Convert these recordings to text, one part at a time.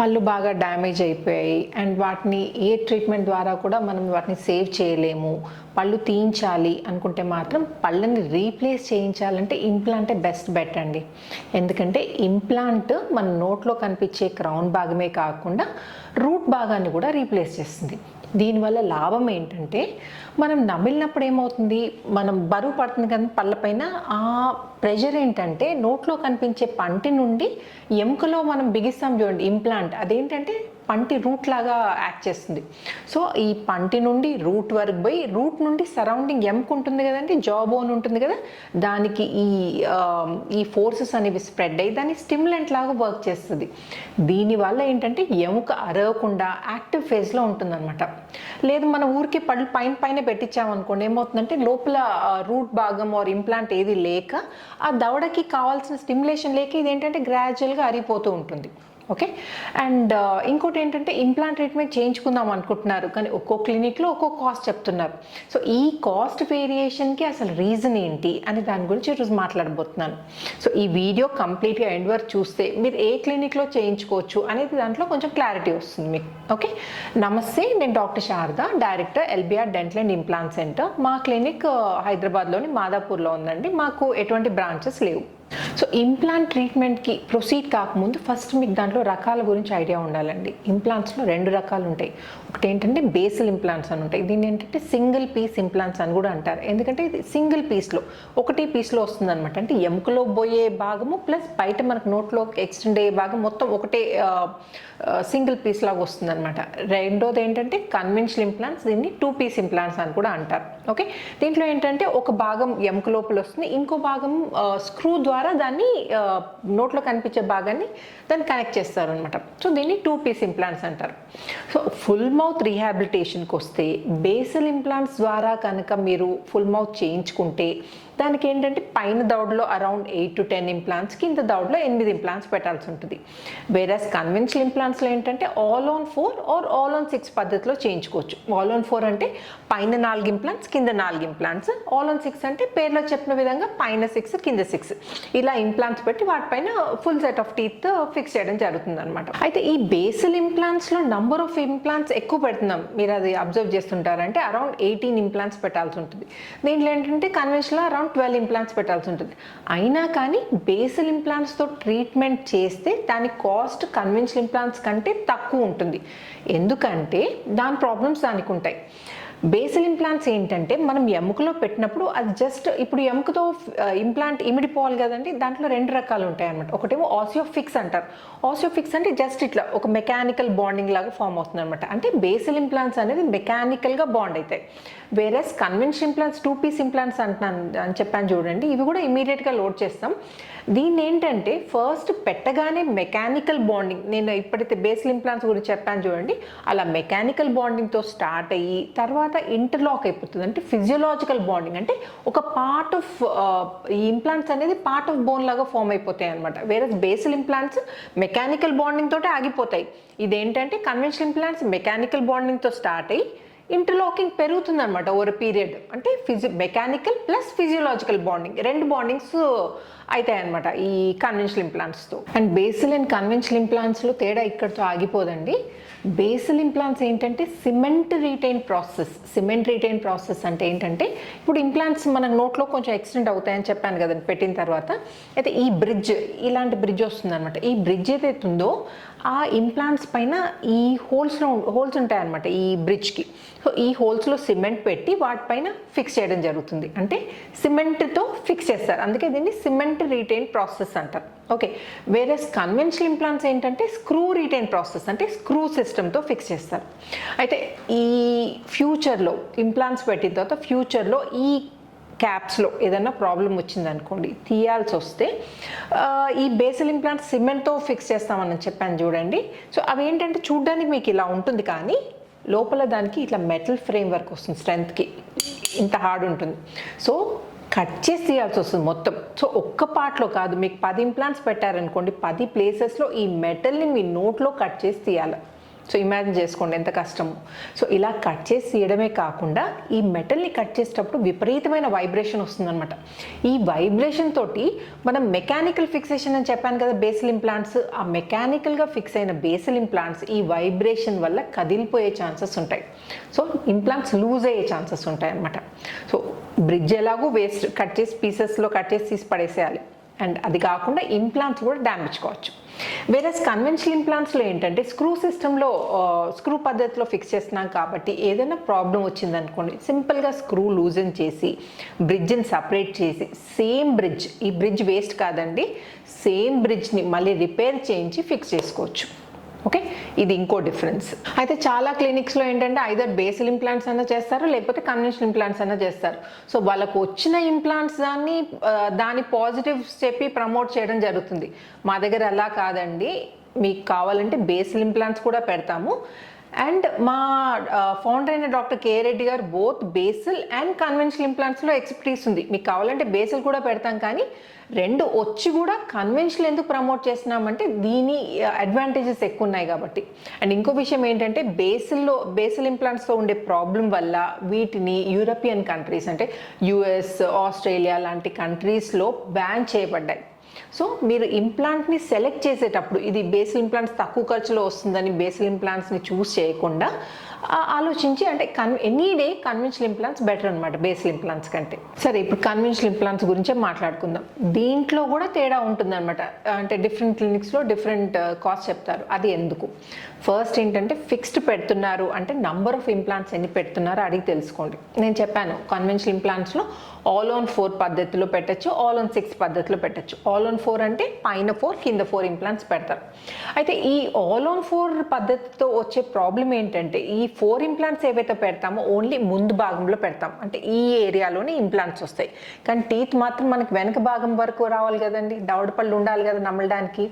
పళ్ళు బాగా డ్యామేజ్ అయిపోయాయి అండ్ వాటిని ఏ ట్రీట్మెంట్ ద్వారా కూడా మనం వాటిని సేవ్ చేయలేము. పళ్ళు తీయించాలి అనుకుంటే మాత్రం పళ్ళని రీప్లేస్ చేయించాలంటే ఇంప్లాంటే బెస్ట్ బెట్ అండి. ఎందుకంటే ఇంప్లాంట్ మన నోట్లో కనిపించే క్రౌన్ భాగమే కాకుండా రూట్ భాగాన్ని కూడా రీప్లేస్ చేస్తుంది. దీనివల్ల లాభం ఏంటంటే మనం నమిలినప్పుడు ఏమవుతుంది? మనం బరువు పడుతుంది కానీ పళ్ళపైన ఆ ప్రెషర్ ఏంటంటే నోట్లో కనిపించే పంటి నుండి ఎముకలో మనం బిగిస్తాం చూడండి ఇంప్లాంట్. అదేంటంటే పంటి రూట్ లాగా యాక్ట్ చేస్తుంది. సో ఈ పంటి నుండి రూట్ వరకు పోయి రూట్ నుండి సరౌండింగ్ ఎముక ఉంటుంది కదండి జా బోన్ ఉంటుంది కదా దానికి ఈ ఈ ఫోర్సెస్ అనేవి స్ప్రెడ్ అయ్యి దాన్ని స్టిమ్యులెంట్ లాగా వర్క్ చేస్తుంది. దీనివల్ల ఏంటంటే ఎముక అరవకుండా యాక్టివ్ ఫేజ్లో ఉంటుందన్నమాట. లేదు మన ఊరికి పళ్ళు పైన పైన పెట్టించామనుకోండి ఏమవుతుందంటే లోపల రూట్ భాగం ఆర్ ఇంప్లాంట్ ఏది లేక ఆ దవడకి కావాల్సిన స్టిమ్యులేషన్ లేక ఇదేంటంటే గ్రాడ్యువల్గా అరిగిపోతూ ఉంటుంది. ఓకే? అండ్ ఇంకోటి ఏంటంటే ఇంప్లాంట్ ట్రీట్మెంట్ చేయించుకుందాం అనుకుంటున్నారు. కానీ ఒక్కో క్లినిక్లో ఒక్కో కాస్ట్ చెప్తున్నారు. సో ఈ కాస్ట్ వేరియేషన్కి అసలు రీజన్ ఏంటి అని దాని గురించి ఈరోజు మాట్లాడబోతున్నాను. సో ఈ వీడియో కంప్లీట్గా ఎండ్ వరకు చూస్తే మీరు ఏ క్లినిక్లో చేయించుకోవచ్చు అనేది దాంట్లో కొంచెం క్లారిటీ వస్తుంది మీకు. ఓకే? నమస్తే నేను doctor Sharada director LBR dental and implant centre మా క్లినిక్ హైదరాబాద్లోని మాదాపూర్లో ఉందండి. మాకు ఎటువంటి బ్రాంచెస్ లేవు. సో ఇంప్లాంట్ ట్రీట్మెంట్కి ప్రొసీడ్ కాకముందు ఫస్ట్ మీకు దాంట్లో రకాల గురించి ఐడియా ఉండాలండి. ఇంప్లాంట్స్లో రెండు రకాలు ఉంటాయి. ఒకటి ఏంటంటే బేసల్ ఇంప్లాంట్స్ అని ఉంటాయి. దీన్ని ఏంటంటే సింగిల్ పీస్ ఇంప్లాంట్స్ అని కూడా అంటారు. ఎందుకంటే ఇది సింగిల్ పీస్లో ఒకటి పీస్లో వస్తుంది అనమాట అంటే ఎముకలో పోయే భాగము ప్లస్ బయట మనకు నోట్లో ఎక్స్టెండ్ అయ్యే భాగం మొత్తం ఒకటే సింగిల్ పీస్ లాగా వస్తుంది అనమాట రెండోది ఏంటంటే కన్వెన్షనల్ ఇంప్లాంట్స్ దీన్ని టూ పీస్ ఇంప్లాంట్స్ అని కూడా అంటారు. ఓకే దీంట్లో ఏంటంటే ఒక భాగం ఎముక లోపల వస్తుంది. ఇంకో భాగం స్క్రూ ద్వారా దాన్ని నోట్లో కనిపించే భాగాన్ని దాన్ని కనెక్ట్ చేస్తారు అనమాట సో దీన్ని టూ పీస్ ఇంప్లాంట్స్ అంటారు. సో ఫుల్ మౌత్ రీహాబిలిటేషన్కి వస్తే బేసల్ ఇంప్లాంట్స్ ద్వారా కనుక మీరు ఫుల్ మౌత్ చేయించుకుంటే దానికి ఏంటంటే పైన దౌడలో around eight to ten implants కింద దౌడలో ఎనిమిది ఇంప్లాంట్స్ పెట్టాల్సి ఉంటుంది. వేరస్ కన్వెన్షనల్ ఇంప్లాంట్స్లో ఏంటంటే all on four or all on six పద్ధతిలో చేయించుకోవచ్చు. ఆల్ ఆన్ ఫోర్ అంటే పైన నాలుగు ఇంప్లాంట్స్ కింద నాలుగు ఇంప్లాంట్స్ ఆల్ ఆన్ సిక్స్ అంటే పేర్లో చెప్పిన విధంగా పైన సిక్స్ కింద సిక్స్ ఇలా ఇంప్లాంట్స్ పెట్టి వాటిపైన full set of teeth fix చేయడం జరుగుతుంది అనమాట అయితే ఈ బేసల్ ఇంప్లాంట్స్లో నంబర్ ఆఫ్ ఇంప్లాంట్స్ ఎక్కువ పెడుతున్నాం. మీరు అది అబ్జర్వ్ చేస్తుంటారంటే అరౌండ్ ఎయిటీన్ ఇంప్లాంట్స్ పెట్టాల్సి ఉంటుంది. దీంట్లో ఏంటంటే కన్వెన్షన్లో అరౌండ్ ట్వెల్వ్ ఇంప్లాంట్స్ పెట్టాల్సి ఉంటుంది. అయినా కానీ బేసల్ ఇంప్లాంట్స్తో ట్రీట్మెంట్ చేస్తే దాని కాస్ట్ కన్వెన్షనల్ ఇంప్లాంట్స్ కంటే తక్కువ ఉంటుంది. ఎందుకంటే దాని ప్రాబ్లమ్స్ దానికి ఉంటాయి. బేసల్ ఇంప్లాంట్స్ ఏంటంటే మనం ఎముకలో పెట్టినప్పుడు అది జస్ట్ ఇప్పుడు ఎముకతో ఇంప్లాంట్ ఇమిడిపోవాలి కదండి. దాంట్లో రెండు రకాలు ఉంటాయి అనమాట ఒకటేమో ఆసియోఫిక్స్ అంటారు. ఆసియోఫిక్స్ అంటే జస్ట్ ఇట్లా ఒక మెకానికల్ బాండింగ్ లాగా ఫామ్ అవుతుంది అనమాట అంటే బేసల్ ఇంప్లాంట్స్ అనేది మెకానికల్గా బాండ్ అవుతాయి. Versus convention implants two piece implants అంటున్నాను అని చెప్పాను చూడండి ఇవి కూడా ఇమీడియట్గా లోడ్ చేస్తాం. దీన్ని ఏంటంటే ఫస్ట్ పెట్టగానే మెకానికల్ బాండింగ్ నేను ఇప్పుడైతే బేసిల్ ఇంప్లాంట్స్ గురించి చెప్పాను చూడండి అలా మెకానికల్ బాండింగ్తో స్టార్ట్ అయ్యి తర్వాత ఇంటర్లాక్ అయిపోతుంది. అంటే ఫిజియోలాజికల్ బాండింగ్ అంటే ఒక పార్ట్ ఆఫ్ ఈ ఇంప్లాంట్స్ అనేది పార్ట్ ఆఫ్ బోన్ లాగా ఫామ్ అయిపోతాయి అనమాట వేరే బేసిల్ ఇంప్లాంట్స్ మెకానికల్ బాండింగ్ తోటే ఆగిపోతాయి. ఇదేంటంటే కన్వెన్షనల్ ఇంప్లాంట్స్ మెకానికల్ బాండింగ్తో స్టార్ట్ అయ్యి ఇంటర్లాకింగ్ పెరుగుతుంది అనమాట ఓవర్ పీరియడ్ అంటే ఫిజి మెకానికల్ ప్లస్ ఫిజియోలాజికల్ బాండింగ్ రెండు బాండింగ్స్ అవుతాయి అనమాట ఈ కన్వెన్షనల్ ఇంప్లాంట్స్తో అండ్ బేసిల్ అండ్ కన్వెన్షనల్ ఇంప్లాంట్స్లో తేడా ఇక్కడితో ఆగిపోదండి. బేసిల్ ఇంప్లాంట్స్ ఏంటంటే cement retain process. Cement retain process అంటే ఏంటంటే ఇప్పుడు ఇంప్లాంట్స్ మన నోట్లో కొంచెం ఎక్స్టెండ్ అవుతాయని చెప్పాను కదండి పెట్టిన తర్వాత. అయితే ఈ బ్రిడ్జ్ ఇలాంటి బ్రిడ్జ్ వస్తుంది అనమాట ఈ బ్రిడ్జ్ ఏదైతే ఉందో ఆ ఇంప్లాంట్స్ పైన ఈ హోల్స్లో హోల్స్ ఉంటాయన్నమాట ఈ బ్రిడ్జ్కి. సో ఈ హోల్స్లో సిమెంట్ పెట్టి వాటిపైన ఫిక్స్ చేయడం జరుగుతుంది. అంటే సిమెంట్తో ఫిక్స్ చేస్తారు. అందుకే దీన్ని సిమెంట్ రీటైన్ ప్రాసెస్ అంటారు. ఓకే. వేరే కన్వెన్షనల్ ఇంప్లాంట్స్ ఏంటంటే స్క్రూ రీటైన్ ప్రాసెస్. అంటే స్క్రూ సిస్టమ్తో ఫిక్స్ చేస్తారు. అయితే ఈ ఫ్యూచర్లో ఇంప్లాంట్స్ పెట్టిన తర్వాత ఫ్యూచర్లో ఈ క్యాప్స్లో ఏదైనా ప్రాబ్లం వచ్చిందనుకోండి తీయాల్సి వస్తే ఈ బేసల్ ఇంప్లాంట్ సిమెంట్తో ఫిక్స్ చేస్తామని చెప్పాను చూడండి. సో అవి ఏంటంటే చూడడానికి మీకు ఇలా ఉంటుంది కానీ లోపల దానికి ఇట్లా మెటల్ ఫ్రేమ్ వర్క్ వస్తుంది స్ట్రెంత్కి ఇంత హార్డ్ ఉంటుంది. సో కట్ చేసి తీయాల్సి వస్తుంది మొత్తం. సో ఒక్క పార్ట్లో కాదు మీకు పది ఇంప్లాంట్స్ పెట్టారనుకోండి పది ప్లేసెస్లో ఈ మెటల్ని మీ నోట్లో కట్ చేసి తీయాలి. సో ఇమాజిన్ చేసుకోండి ఎంత కష్టము. సో ఇలా కట్ చేసి తీయడమే కాకుండా ఈ మెటల్ని కట్ చేసేటప్పుడు విపరీతమైన వైబ్రేషన్ వస్తుందన్నమాట. ఈ వైబ్రేషన్ తోటి మనం మెకానికల్ ఫిక్సేషన్ అని చెప్పాను కదా బేసిల్ ఇంప్లాంట్స్ ఆ మెకానికల్గా ఫిక్స్ అయిన బేసిల్ ఇంప్లాంట్స్ ఈ వైబ్రేషన్ వల్ల కదిలిపోయే ఛాన్సెస్ ఉంటాయి. సో ఇంప్లాంట్స్ లూజ్ అయ్యే ఛాన్సెస్ ఉంటాయి అన్నమాట. సో బ్రిడ్జ్ ఎలాగో వేస్ట్ కట్ చేసి పీసెస్లో కట్ చేసి తీసి పడేసేయాలి. అండ్ అది కాకుండా ఇంప్లాంట్స్ కూడా డ్యామేజ్ కావచ్చు. వేరస్ కన్వెన్షనల్ ఇంప్లాంట్స్లో ఏంటంటే స్క్రూ సిస్టంలో స్క్రూ పద్ధతిలో ఫిక్స్ చేస్తున్నాం కాబట్టి ఏదైనా ప్రాబ్లం వచ్చిందనుకోండి సింపుల్గా స్క్రూ లూజన్ చేసి బ్రిడ్జ్ని సపరేట్ చేసి సేమ్ బ్రిడ్జ్ ఈ బ్రిడ్జ్ వేస్ట్ కాదండి సేమ్ బ్రిడ్జ్ని మళ్ళీ రిపేర్ చేయించి ఫిక్స్ చేసుకోవచ్చు. ఓకే? ఇది ఇంకో డిఫరెన్స్. అయితే చాలా క్లినిక్స్లో ఏంటంటే ఐదర్ బేసిల్ ఇంప్లాంట్స్ అన్న చేస్తారు లేకపోతే కన్వెన్షనల్ ఇంప్లాంట్స్ అన్న చేస్తారు. సో వాళ్ళకు వచ్చిన ఇంప్లాంట్స్ దాన్ని దాని పాజిటివ్స్ చెప్పి ప్రమోట్ చేయడం జరుగుతుంది. మా దగ్గర అలా కాదండి. మీకు కావాలంటే బేసిల్ ఇంప్లాంట్స్ కూడా పెడతాము. అండ్ మా ఫౌండర్ అయిన డాక్టర్ కే. రెడ్డి గారు బోత్ బేసిల్ అండ్ కన్వెన్షనల్ ఇంప్లాంట్స్లో ఎక్స్పర్టీస్ ఉంది. మీకు కావాలంటే బేసిల్ కూడా పెడతాం కానీ రెండు వచ్చి కూడా కన్వెన్షనల్ ఎందుకు ప్రమోట్ చేస్తున్నామంటే దీని అడ్వాంటేజెస్ ఎక్కువ ఉన్నాయి కాబట్టి. అండ్ ఇంకో విషయం ఏంటంటే బేసిల్లో బేసిల్ ఇంప్లాంట్స్తో ఉండే ప్రాబ్లం వల్ల వీటిని యూరోపియన్ కంట్రీస్ అంటే యుఎస్ ఆస్ట్రేలియా లాంటి కంట్రీస్లో బ్యాన్ చేయబడ్డాయి. సో మీరు ఇంప్లాంట్ని సెలెక్ట్ చేసేటప్పుడు ఇది బేసిల్ ఇంప్లాంట్స్ తక్కువ ఖర్చులో వస్తుందని బేసిల్ ఇంప్లాంట్స్ని చూస్ చేయకుండా ఆలోచించి అంటే కన్ any day conventional implants better అనమాట బేసల్ ఇంప్లాంట్స్ కంటే. సరే ఇప్పుడు కన్వెన్షనల్ ఇంప్లాంట్స్ గురించే మాట్లాడుకుందాం. దీంట్లో కూడా తేడా ఉంటుందన్నమాట. అంటే డిఫరెంట్ క్లినిక్స్లో డిఫరెంట్ కాస్ట్ చెప్తారు. అది ఎందుకు? ఫస్ట్ ఏంటంటే ఫిక్స్డ్ పెడుతున్నారు. అంటే నంబర్ ఆఫ్ ఇంప్లాంట్స్ ఎన్ని పెడుతున్నారో అడిగి తెలుసుకోండి. నేను చెప్పాను కన్వెన్షనల్ ఇంప్లాంట్స్లో ఆల్ ఆన్ ఫోర్ పద్ధతిలో పెట్టచ్చు ఆల్ ఆన్ సిక్స్ పద్ధతిలో పెట్టచ్చు. ఆల్ ఆన్ ఫోర్ అంటే పైన ఫోర్ కింద ఫోర్ ఇంప్లాంట్స్ పెడతారు. అయితే ఈ ఆల్ ఆన్ ఫోర్ పద్ధతితో వచ్చే ప్రాబ్లం ఏంటంటే ఈ ఫోర్ ఇంప్లాంట్స్ ఏవైతే పెడతామో ఓన్లీ ముందు భాగంలో పెడతాం. అంటే ఈ ఏరియాలోనే ఇంప్లాంట్స్ వస్తాయి. కానీ టీత్ మాత్రం మనకి వెనక భాగం వరకు రావాలి కదండి. దవడపళ్ళు ఉండాలి కదా నమ్మడానికి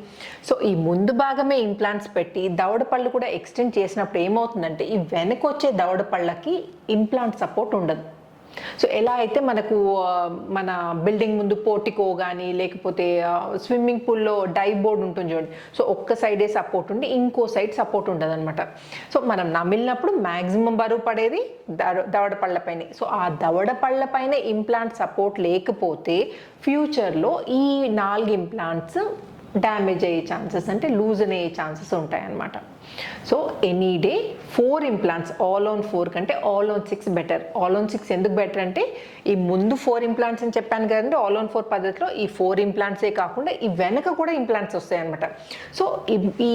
సో ఈ ముందు భాగమే ఇంప్లాంట్స్ పెట్టి దవడపళ్ళు కూడా ఎక్స్టెండ్ చేసినప్పుడు ఏమవుతుందంటే ఈ వెనక వచ్చే దవడపళ్ళకి ఇంప్లాంట్ సపోర్ట్ ఉండదు. సో ఎలా అయితే మనకు మన బిల్డింగ్ ముందు పోర్టికో కానీ లేకపోతే స్విమ్మింగ్ పూల్లో డై బోర్డ్ ఉంటుంది చూడండి. సో ఒక్క సైడే సపోర్ట్ ఉండి ఇంకో సైడ్ సపోర్ట్ ఉండదు అనమాట సో మనం నమిలినప్పుడు మ్యాక్సిమం బరువు పడేది దవడ పళ్ళపైనే సో ఆ దవడ పళ్ళపైన ఇంప్లాంట్ సపోర్ట్ లేకపోతే ఫ్యూచర్లో ఈ నాలుగు ఇంప్లాంట్స్ డ్యామేజ్ అయ్యే ఛాన్సెస్ అంటే లూజన్ అయ్యే ఛాన్సెస్ ఉంటాయన్నమాట. So any day four implants all on four కంటే all on six better all on six ఎందుకు బెటర్ అంటే ఈ ముందు ఫోర్ ఇంప్లాంట్స్ అని చెప్పాను కదండి ఆల్ ఆన్ ఫోర్ పద్ధతిలో ఈ ఫోర్ ఇంప్లాంట్సే కాకుండా ఈ వెనక కూడా ఇంప్లాంట్స్ వస్తాయి అనమాట సో ఈ- ఈ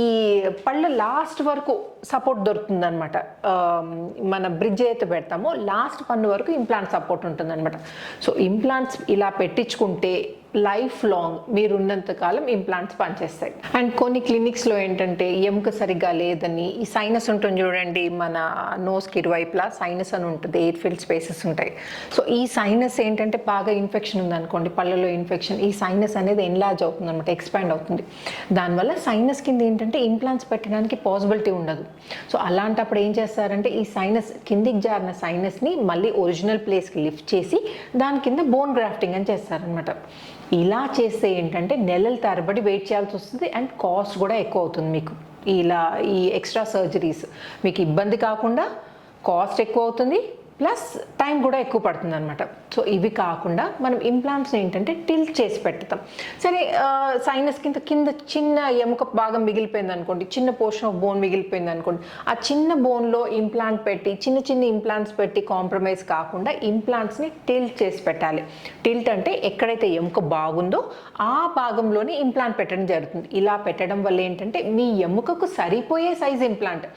పళ్ళ లాస్ట్ వరకు సపోర్ట్ దొరుకుతుందనమాట um, మన బ్రిడ్జ్ అయితే పెడతామో లాస్ట్ పన్ను వరకు ఇంప్లాంట్ సపోర్ట్ ఉంటుందన్నమాట. సో ఇంప్లాంట్స్ ఇలా పెట్టించుకుంటే లైఫ్ లాంగ్ మీరు ఉన్నంతకాలం ఇంప్లాంట్స్ పనిచేస్తాయి. అండ్ కొన్ని క్లినిక్స్లో ఏంటంటే ఎముక సరిగ్గా లేదని ఈ సైనస్ ఉంటుంది చూడండి మన నోస్కి ఇరువైపులా సైనస్ అని ఉంటుంది ఎయిర్ ఫిల్డ్ స్పేసెస్ ఉంటాయి. సో ఈ సైనస్ ఏంటంటే బాగా ఇన్ఫెక్షన్ ఉందనుకోండి పళ్ళలో ఇన్ఫెక్షన్ ఈ సైనస్ అనేది ఎన్లార్జ్ అవుతుంది అనమాట ఎక్స్పాండ్ అవుతుంది. దానివల్ల సైనస్ కింద ఏంటంటే ఇంప్లాంట్స్ పెట్టడానికి పాసిబిలిటీ ఉండదు. సో అలాంటప్పుడు ఏం చేస్తారంటే ఈ సైనస్ కిందికి జారిన సైనస్ని మళ్ళీ ఒరిజినల్ ప్లేస్కి లిఫ్ట్ చేసి దాని కింద బోన్ గ్రాఫ్టింగ్ అని చేస్తారనమాట ఇలా చేస్తే ఏంటంటే నెలల తరబడి వెయిట్ చేయాల్సి వస్తుంది అండ్ కాస్ట్ కూడా ఎక్కువ అవుతుంది మీకు. ఇలా ఈ ఎక్స్ట్రా సర్జరీస్ మీకు ఇబ్బంది కాకుండా కాస్ట్ ఎక్కువ అవుతుంది. ప్లస్ టైం కూడా ఎక్కువ పడుతుంది అనమాట సో ఇవి కాకుండా మనం ఇంప్లాంట్స్ ఏంటంటే టిల్ట్ చేసి పెడతాం సరే సైనస్ కింద కింద చిన్న ఎముక భాగం మిగిలిపోయింది అనుకోండి చిన్న పోర్షన్ ఆఫ్ బోన్ మిగిలిపోయింది అనుకోండి ఆ చిన్న బోన్లో ఇంప్లాంట్ పెట్టి చిన్న చిన్న ఇంప్లాంట్స్ పెట్టి కాంప్రమైజ్ కాకుండా ఇంప్లాంట్స్ని టిల్ట్ చేసి పెట్టాలి. టిల్ట్ అంటే ఎక్కడైతే ఎముక బాగుందో ఆ భాగంలోనే ఇంప్లాంట్ పెట్టడం జరుగుతుంది. ఇలా పెట్టడం వల్ల ఏంటంటే మీ ఎముకకు సరిపోయే సైజ్ ఇంప్లాంట్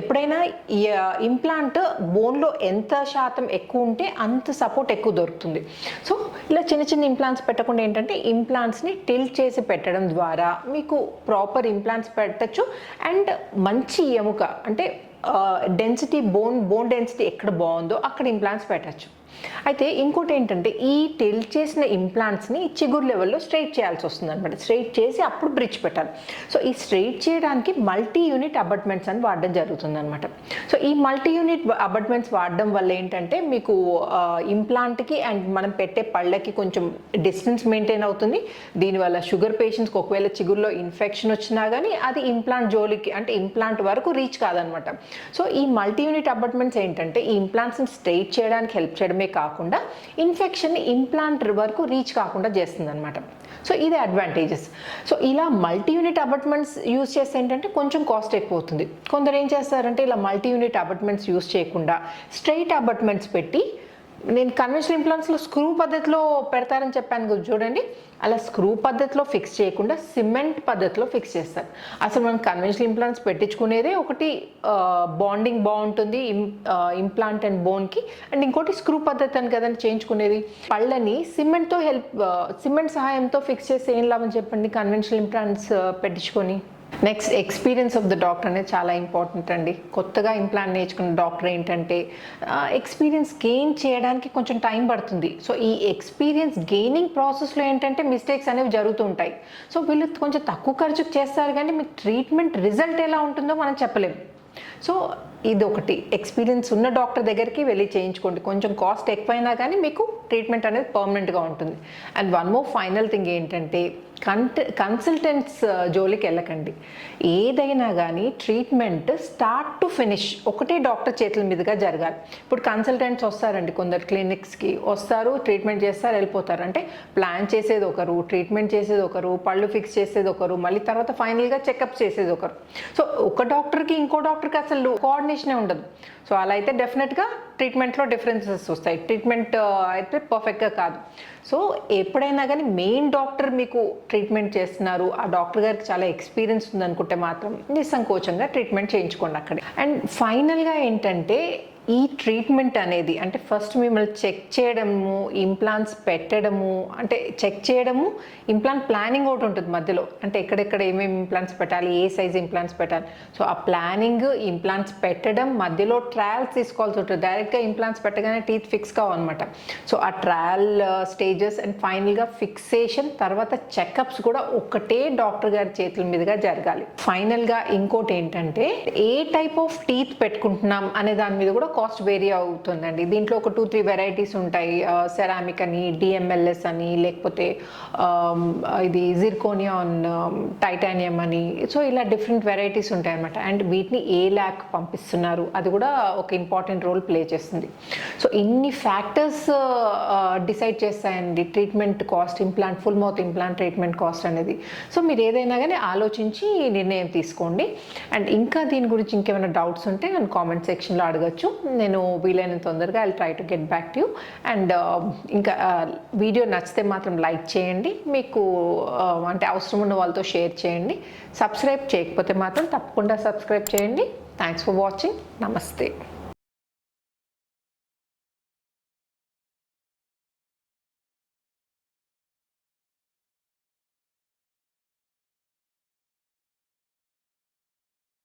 ఎప్పుడైనా ఇంప్లాంట్ బోన్లో ఎంత శాతం ఎక్కువ ఉంటే అంత సపోర్ట్ ఎక్కువ దొరుకుతుంది. సో ఇలా చిన్న చిన్న ఇంప్లాంట్స్ పెట్టకుండా ఏంటంటే ఇంప్లాంట్స్ని టిల్ చేసి పెట్టడం ద్వారా మీకు ప్రాపర్ ఇంప్లాంట్స్ పెట్టచ్చు. అండ్ మంచి ఎముక అంటే డెన్సిటీ బోన్ బోన్ డెన్సిటీ ఎక్కడ బాగుందో అక్కడ ఇంప్లాంట్స్ పెట్టచ్చు. అయితే ఇంకోటి ఏంటంటే ఈ టెల్ చేసిన ఇంప్లాంట్స్ని చిగురు లెవెల్లో స్ట్రైట్ చేయాల్సి వస్తుంది అనమాట స్ట్రైట్ చేసి అప్పుడు బ్రిడ్జ్ పెట్టాలి. సో ఈ స్ట్రైట్ చేయడానికి మల్టీ యూనిట్ అబట్మెంట్స్ అని వాడడం జరుగుతుంది అనమాట సో ఈ మల్టీ యూనిట్ అబట్మెంట్స్ వాడడం వల్ల ఏంటంటే మీకు ఇంప్లాంట్కి అండ్ మనం పెట్టే పళ్ళకి కొంచెం డిస్టెన్స్ మెయింటైన్ అవుతుంది. దీనివల్ల షుగర్ పేషెంట్స్కి ఒకవేళ చిగురులో ఇన్ఫెక్షన్ వచ్చినా కానీ అది ఇంప్లాంట్ జోలికి అంటే ఇంప్లాంట్ వరకు రీచ్ కాదనమాట సో ఈ మల్టీ యూనిట్ అబట్మెంట్స్ ఏంటంటే ఈ ఇంప్లాంట్స్ని స్ట్రైట్ చేయడానికి హెల్ప్ చేయడమే కాకుండా ఇన్ఫెక్షన్ ఇంప్లాంట్ వరకు రీచ్ కాకుండా చేస్తుంది అనమాట సో ఇది అడ్వాంటేజెస్ సో ఇలా మల్టీ యూనిట్ అబట్మెంట్స్ యూస్ చేస్తే ఏంటంటే కొంచెం కాస్ట్ ఎక్కువ అవుతుంది. కొందరు ఏం చేస్తారంటే ఇలా మల్టీ యూనిట్ అబట్మెంట్స్ యూస్ చేయకుండా స్ట్రైట్ అబట్మెంట్స్ పెట్టి నేను కన్వెన్షనల్ ఇంప్లాంట్స్లో స్క్రూ పద్ధతిలో పెడతారని చెప్పాను కదా చూడండి. అలా స్క్రూ పద్ధతిలో ఫిక్స్ చేయకుండా సిమెంట్ పద్ధతిలో ఫిక్స్ చేస్తారు అసలు మనం కన్వెన్షనల్ ఇంప్లాంట్స్ పెట్టించుకునేదే ఒకటి బాండింగ్ బాగుంటుంది ఇంప్లాంట్ అండ్ బోన్కి అండ్ ఇంకోటి స్క్రూ పద్ధతి అని కదండి చేయించుకునేది. పళ్ళని సిమెంట్తో హెల్ప్ సిమెంట్ సహాయంతో ఫిక్స్ చేస్తే ఏం లాభం చెప్పండి కన్వెన్షనల్ ఇంప్లాంట్స్ పెట్టించుకొని? Next experience of the doctor అనేది చాలా ఇంపార్టెంట్ అండి. కొత్తగా ఇంప్లాంట్ నేర్చుకున్న డాక్టర్ ఏంటంటే ఎక్స్పీరియన్స్ గెయిన్ చేయడానికి కొంచెం టైం పడుతుంది. సో ఈ ఎక్స్పీరియన్స్ గెయినింగ్ ప్రాసెస్లో ఏంటంటే మిస్టేక్స్ అనేవి జరుగుతూ ఉంటాయి. సో వీళ్ళు కొంచెం తక్కువ ఖర్చుకు చేస్తారు కానీ మీకు ట్రీట్మెంట్ రిజల్ట్ ఎలా ఉంటుందో మనం చెప్పలేము. సో ఇది ఒకటి. ఎక్స్పీరియన్స్ ఉన్న డాక్టర్ దగ్గరికి వెళ్ళి చేయించుకోండి. కొంచెం కాస్ట్ ఎక్కువైనా కానీ మీకు ట్రీట్మెంట్ అనేది పర్మనెంట్గా ఉంటుంది. And one more final thing ఏంటంటే కంట కన్సల్టెంట్స్ uh, జోలికి వెళ్ళకండి. ఏదైనా కానీ ట్రీట్మెంట్ స్టార్ట్ టు ఫినిష్ ఒకటే డాక్టర్ చేతుల మీదుగా జరగాలి. ఇప్పుడు కన్సల్టెంట్స్ వస్తారండి కొందరు క్లినిక్స్కి. వస్తారు ట్రీట్మెంట్ చేస్తారు వెళ్ళిపోతారు. అంటే ప్లాన్ చేసేది ఒకరు ట్రీట్మెంట్ చేసేది ఒకరు పళ్ళు ఫిక్స్ చేసేది ఒకరు మళ్ళీ తర్వాత ఫైనల్గా చెకప్ చేసేది ఒకరు. సో ఒక డాక్టర్కి ఇంకో డాక్టర్కి అసలు కోఆర్డినేషనే ఉండదు. సో అలా అయితే డెఫినెట్గా ట్రీట్మెంట్లో డిఫరెన్సెస్ వస్తాయి. ట్రీట్మెంట్ uh, అయితే పర్ఫెక్ట్గా కాదు. సో ఎప్పుడైనా కానీ మెయిన్ డాక్టర్ మీకు ట్రీట్మెంట్ చేస్తున్నారు. ఆ డాక్టర్ గారికి చాలా ఎక్స్పీరియన్స్ ఉందనుకుంటే మాత్రం నిస్సంకోచంగా ట్రీట్మెంట్ చేయించుకోండి అక్కడ. అండ్ ఫైనల్గా ఏంటంటే ఈ ట్రీట్మెంట్ అనేది అంటే ఫస్ట్ మిమ్మల్ని చెక్ చేయడము ఇంప్లాంట్స్ పెట్టడము అంటే చెక్ చేయడము ఇంప్లాంట్ ప్లానింగ్ ఒకటి ఉంటుంది మధ్యలో. అంటే ఎక్కడెక్కడ ఏమేమి ఇంప్లాంట్స్ పెట్టాలి ఏ సైజ్ ఇంప్లాంట్స్ పెట్టాలి. సో ఆ ప్లానింగ్ ఇంప్లాంట్స్ పెట్టడం మధ్యలో ట్రయల్స్ తీసుకోవాల్సి ఉంటుంది. డైరెక్ట్గా ఇంప్లాంట్స్ పెట్టగానే టీత్ ఫిక్స్ కావన్నమాట. సో ఆ ట్రయల్ స్టేజెస్ అండ్ ఫైనల్గా ఫిక్సేషన్ తర్వాత చెకప్స్ కూడా ఒకటే డాక్టర్ గారి చేతుల మీదుగా జరగాలి. ఫైనల్గా ఇంకోటి ఏంటంటే ఏ టైప్ ఆఫ్ టీత్ పెట్టుకుంటున్నాం అనే దాని మీద కూడా కాస్ట్ వేరీ అవుతుందండి. దీంట్లో ఒక టూ త్రీ వెరైటీస్ ఉంటాయి. సెరామిక్ అని డిఎంఎల్ఎస్ అని లేకపోతే ఇది జిర్కోనియాన్ టైటానియం అని. సో ఇలా డిఫరెంట్ వెరైటీస్ ఉంటాయి అనమాట అండ్ వీటిని ఏ ల్యాక్ పంపిస్తున్నారు? అది కూడా ఒక ఇంపార్టెంట్ రోల్ ప్లే చేస్తుంది. సో ఇన్ని factors decide చేస్తాయండి. Treatment cost implant full mouth implant treatment cost అనేది. సో మీరు ఏదైనా కానీ ఆలోచించి నిర్ణయం తీసుకోండి. అండ్ ఇంకా దీని గురించి ఇంకేమైనా డౌట్స్ ఉంటే నన్ను కామెంట్ సెక్షన్లో అడగచ్చు. నేను వీలైనంత తొందరగా I try to get back to you and ఇంకా uh, వీడియో నచ్చితే మాత్రం లైక్ చేయండి. మీకు uh, అంటే అవసరం ఉన్న వాళ్ళతో షేర్ చేయండి. సబ్స్క్రైబ్ చేయకపోతే మాత్రం తప్పకుండా సబ్స్క్రైబ్ చేయండి. థ్యాంక్స్ ఫర్ వాచింగ్ నమస్తే